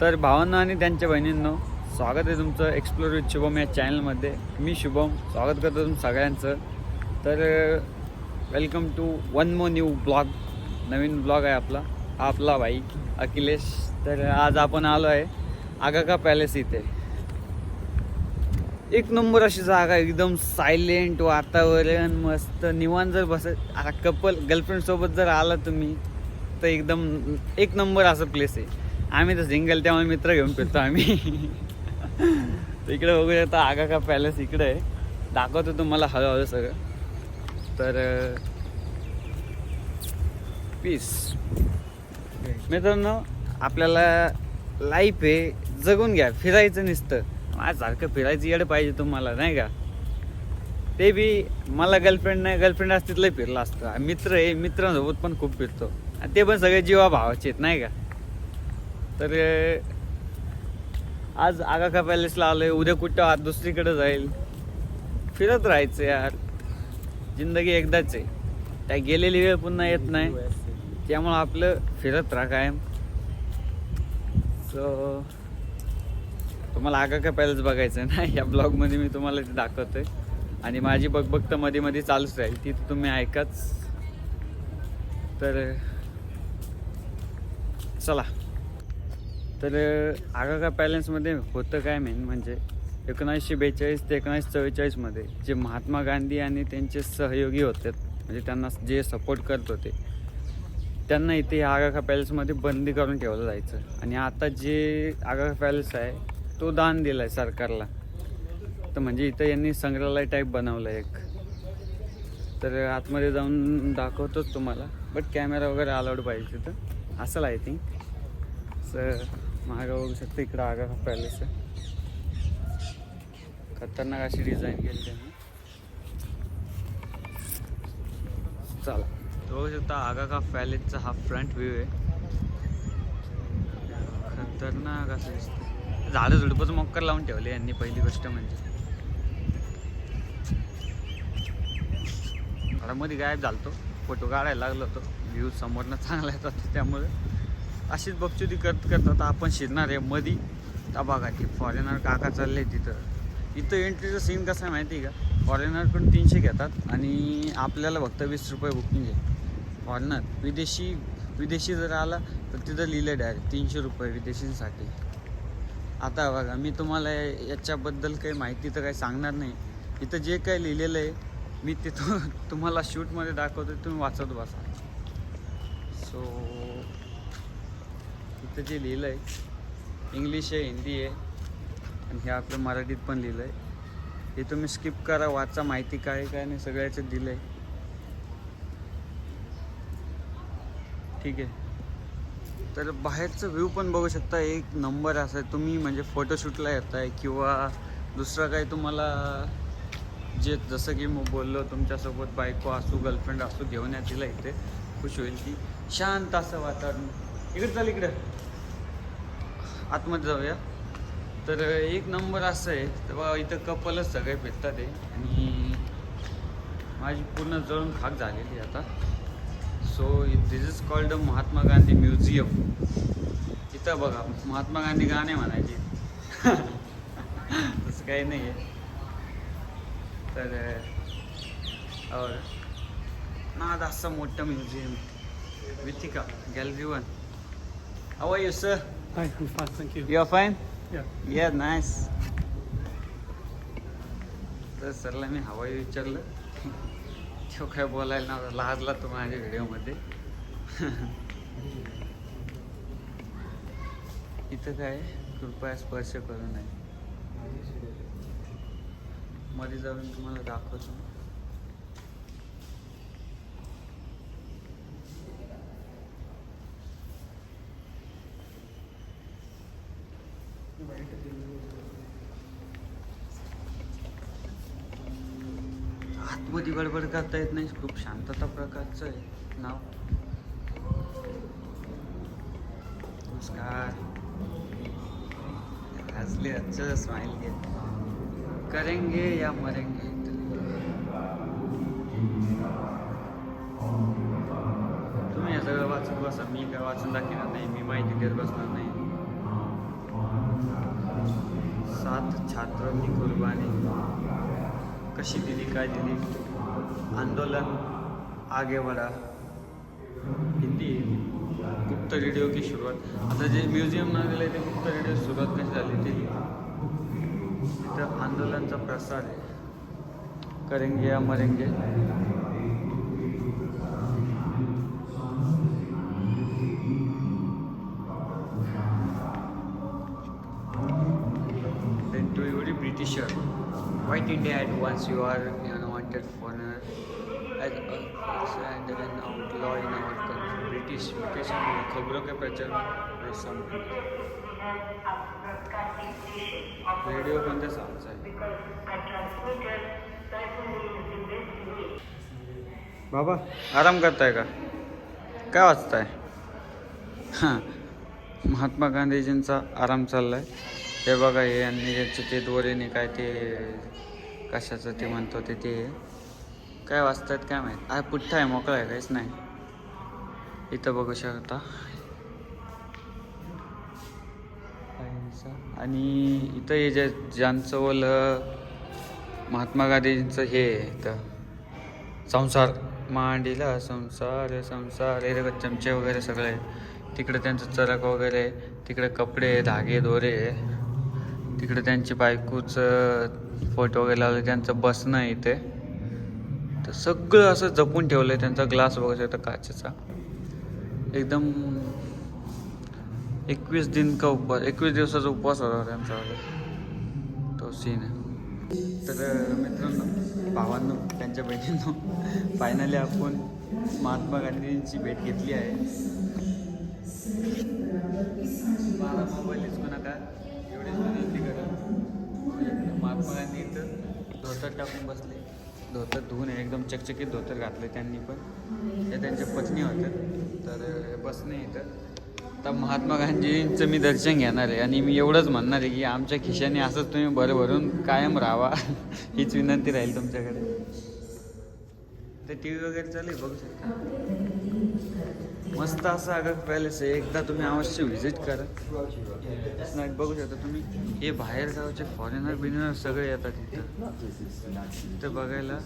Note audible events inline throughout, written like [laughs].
तर भावांना आणि त्यांच्या बहिणींनो स्वागत आहे तुमचं एक्सप्लोर विथ शुभम या चॅनलमध्ये मी शुभम स्वागत करतो तुम सगळ्यांचं. तर welcome to one more new blog Naveen blog आहे आपला. आपला भाई अखिलेश. तर आज आपण आलो आहे आगाका पॅलेस इथे. एक नंबर अशी जागा आहे, एकदम सायलेंट वातावरण मस्त निवांत जर बस कपल गर्लफ्रेंडसोबत जर आला तुम्ही तर एकदम एक नंबर असं प्लेस आहे. आम्ही तर सिंगल त्यामुळे मित्र घेऊन फिरतो आम्ही. इकडे बघू शकता आगा का पॅलेस इकडे आहे. दाखवतो तुम्हाला हळूहळू सगळं. तर पीस मित्रांनो आपल्याला लाईफ आहे जगून घ्या फिरायचं नुसतं. माझ्यासारखं फिरायचं येड पाहिजे तुम्हाला नाही का? ते बी मला गर्लफ्रेंड नाही गर्लफ्रेंड असते लय फिरला असतं. मित्र आहे मित्रांसोबत पण खूप फिरतो. आणि ते पण सगळे जीवा भावाचे आहेत नाही का? तर आज आगाखा पॅलेसला आलोय. उद्या कुठं आत दुसरीकडे जाईल. फिरत राहायचं यार. जिंदगी एकदाच आहे. त्या गेलेली वेळ पुन्हा येत नाही. त्यामुळं आपलं फिरत राहा कायम. सो तुम्हाला आगाखा पॅलेस बघायचं आहे ना? या ब्लॉगमध्ये मी तुम्हाला ते दाखवतोय. आणि माझी बघबग तर मध्ये मध्ये चालूच राहील. ती तुम्ही ऐकाच. तर चला. तर आगाका पॅलेसमध्ये होतं काय मेन म्हणजे एकोणीसशे बेचाळीस ते एकोणीसशे चव्वेचाळीसमध्ये जे महात्मा गांधी आणि त्यांचे सहयोगी होते म्हणजे त्यांना जे सपोर्ट करत होते त्यांना इथे आगाखा पॅलेसमध्ये बंदी करून ठेवलं जायचं. आणि आता जे आगाखा पॅलेस आहे तो दान दिला आहे सरकारला. तर म्हणजे इथं यांनी संग्रहालय टाईप बनवलं आहे एक. तर आतमध्ये जाऊन दाखवतोच तुम्हाला. बट कॅमेरा वगैरे अलाउड पाहिजे तिथं. असेल आय थिंक सर महागाव बघू शकता इकडं आगाखा पॅलेस आहे. खतरनाक अशी डिझाईन केली त्यांनी चला. बघू शकता आगाखा पॅलेसचा हा फ्रंट व्ह्यू आहे. खतरनाक असं दिसतं झाडं झुडपच मक्कर लावून ठेवले यांनी पहिली गोष्ट म्हणजे. घरामध्ये गायब झालतो. फोटो काढायला लागलो होतो. व्ह्यू समोरनं चांगला येतात त्यामुळे. अशीच बक्षुदी करत करत आता आपण शिरणार आहे मधी. त्या बघा फॉरेनर काका चालले तिथं. इथं एंट्रीचं सीन कसं आहे माहिती आहे का? फॉरेनरकडून तीनशे घेतात आणि आपल्याला फक्त वीस रुपये बुकिंग आहे. फॉरेनर विदेशी विदेशी जर आला तर तिथं लिहिलं डायरेक्ट तीनशे रुपये विदेशींसाठी. आता बघा मी तुम्हाला याच्याबद्दल काही माहिती तर काही सांगणार नाही. इथं जे काही लिहिलेलं आहे मी तिथं [laughs] तुम्हाला शूटमध्ये दाखवतो तुम्ही वाचत बसा. सो इथं जे लिहिलं आहे इंग्लिश आहे हिंदी आहे आणि हे आपलं मराठीत पण लिहिलं आहे हे तुम्ही स्किप करा वाचा माहिती काय आहे, काय नाही सगळ्याचं दिलं आहे ठीक आहे. तर बाहेरचं व्ह्यू पण बघू शकता एक नंबर असा आहे तुम्ही म्हणजे फोटोशूटला येत आहे किंवा दुसरं काही तुम्हाला जे जसं की मग बोललो तुमच्यासोबत बायको असू गर्लफ्रेंड असू घेऊन या तिला इथे. खुश होईल की शांत असं वातावरण. इकडे चाल इकडं. आतमध्ये जाऊया. तर एक नंबर असं आहे तेव्हा इथं कपलच सगळे भेटतात आहे आणि माझी पूर्ण जळून खाक झालेली आहे आता. So this is called Mahatma Gandhi museum. इथं बघा महात्मा गांधी गाणे म्हणायचे. [laughs] तसं काही नाही आहे तर और नाद असं मोठं म्युझियम. विथिका गॅलरी वन. अवय sir Hi, I'm fine, thank you. You are fine Yeah. Yeah nice तर सरला मी हवाई विचारलं. तो काय बोलायला नव्हता. लाजला तो माझ्या व्हिडिओमध्ये. इथं काय कृपया स्पर्श करू नये. मध्ये जाऊन तुम्हाला दाखवतो. आतमध्ये गडबड करता येत नाही. खूप शांतता प्रकारचं आहे. नाव? नमस्कार. हसले अच्छा स्माइल घे. करेंगे या मरेंगे? तुम्ही हे सगळं वाचून बसा. मी काय वाचून दाखवणार नाही. मी माहिती देत बसणार नाही. सात छात्रांनी कुर्बानी. कशी दिली काय दिली? आंदोलन आगे बढ़ा हिंदी गुप्त रेडिओ की सुरुवात. आता जे म्युझियम नाव गेलं ते गुप्त रेडिओ सुरुवात कशी झाली ते? तिथं आंदोलनचा प्रसार आहे. करेंगे या मरेंगे. To every Britisher, white India at once you are an unwanted foreigner, as a and an outlaw in our country. British British खबरों के प्रचार में some रेडिओ आहे बाबा आराम करताय का काय वाचताय हां महात्मा गांधीजींचा आराम चाललाय हे बघा हे यांनी ज्याचे ते दोरीने काय ते कशाचं ते म्हणतो ते ते. काय वाचतात काय माहीत. आहे पुठ्ठा आहे मोकळा आहे काहीच नाही. इथं बघू शकता. आणि इथं हे जे ज्यांचं ओलं महात्मा गांधीजींचं हे आहे इथं. संसार मांडीला संसार संसार. हे चमचे वगैरे सगळे. तिकडे त्यांचं चरक वगैरे. तिकडे कपडे धागे दोरे. आहे. तिकडे त्यांची बायकोचं फोटो वगैरे लावले त्यांचं बसणं आहे इथे. तर सगळं असं जपून ठेवलं आहे त्यांचा ग्लास वगैरे होता काचेचा. एकदम एकवीस दिन का उपवास एकवीस दिवसाचा उपवास होता त्यांचा वगैरे. तो सीन आहे. तर मित्रांनो भावांनो त्यांच्या बहिणींनो फायनली आपण महात्मा गांधींची भेट घेतली आहे. मला मोबाईल दिसू नका धोतर टाकून बसले. धोतर धुवून एकदम चकचकीत धोतर घातले त्यांनी पण. ते त्यांच्या पत्नी होत्या तर बसणे इथं. तर महात्मा गांधींचं मी दर्शन घेणार आहे. आणि मी एवढंच म्हणणार आहे की आमच्या खिशाने असंच तुम्ही बरं भरून कायम राहावा. हीच विनंती राहील तुमच्याकडे. ते टी व्ही वगैरे चालू बघू शकता. मस्त असं अगं पॅलेस आहे एकदा तुम्ही अवश्य व्हिजिट करा नाईट बघू शकता तुम्ही हे बाहेर गावचे फॉरेनर बिनेनर सगळे येतात इथं इथं बघायला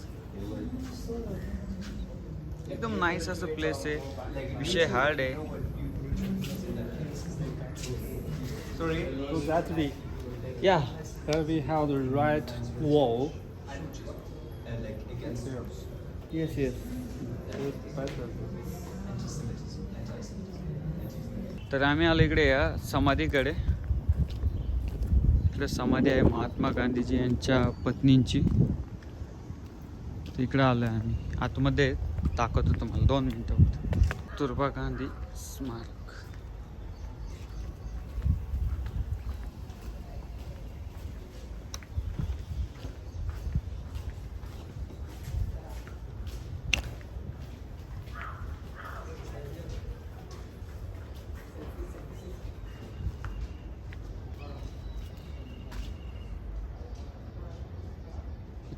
एकदम नाईस असं प्लेस आहे विषय हार्ड आहे Sorry. So that we, yeah, that we have the right wall. Yes, yes. It's better. तर आम्ही आलो इकडे या समाधीकडे. इकडे समाधी आहे महात्मा गांधीजी यांच्या पत्नींची. इकडे आलो आहे आम्ही. आतमध्ये दाखवतो तुम्हाला दोन मिनटं होतं. तुर्बा गांधी स्मारक.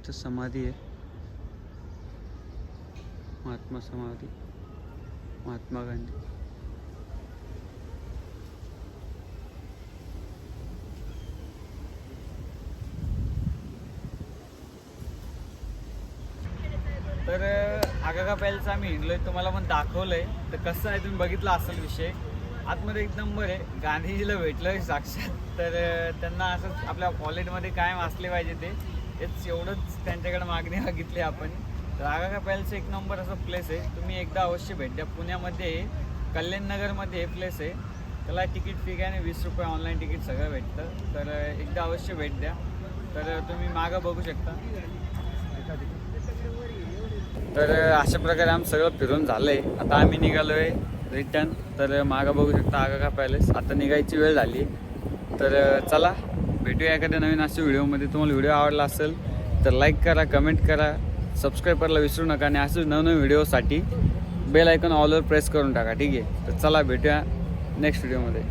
इथं समाधी आहे. महात्मा समाधी महात्मा गांधी. तर आगागा पॅलेस आम्ही हिंडलोय तुम्हाला पण दाखवलंय. तर कसं आहे तुम्ही बघितला असेल विषय. आतमध्ये एक नंबर आहे गांधीजीला भेटलं साक्षात. तर त्यांना असंच आपल्या वॉलेटमध्ये कायम असले पाहिजे ते. तेच एवढंच त्यांच्याकडे मागणी मागितली आपण. तर आगागा पॅलेस एक नंबर असं प्लेस आहे. तुम्ही एकदा अवश्य भेट द्या. पुण्यामध्ये आहे. कल्याणनगरमध्ये हे प्लेस आहे. त्याला तिकीट फी काय वीस रुपये ऑनलाईन तिकीट सगळं भेटतं. तर एकदा अवश्य भेट द्या. तर तुम्ही मागं बघू शकता. तर अशा प्रकारे आम सगळं फिरून झालं आहे आता आम्ही निघालो आहे रिटर्न तर मागं बघू शकता आगाका पॅलेस. आता निघायची वेळ झाली. तर चला भेटूया एखाद्या नवीन अशा व्हिडिओमध्ये तुम्हाला व्हिडिओ आवडला असेल तर लाईक करा कमेंट करा सबस्क्राईब करायला विसरू नका आणि असेच नवनवीन व्हिडिओसाठी बेल आयकॉन ऑलवर प्रेस करून टाका ठीक आहे? तर चला भेटूया नेक्स्ट व्हिडिओमध्ये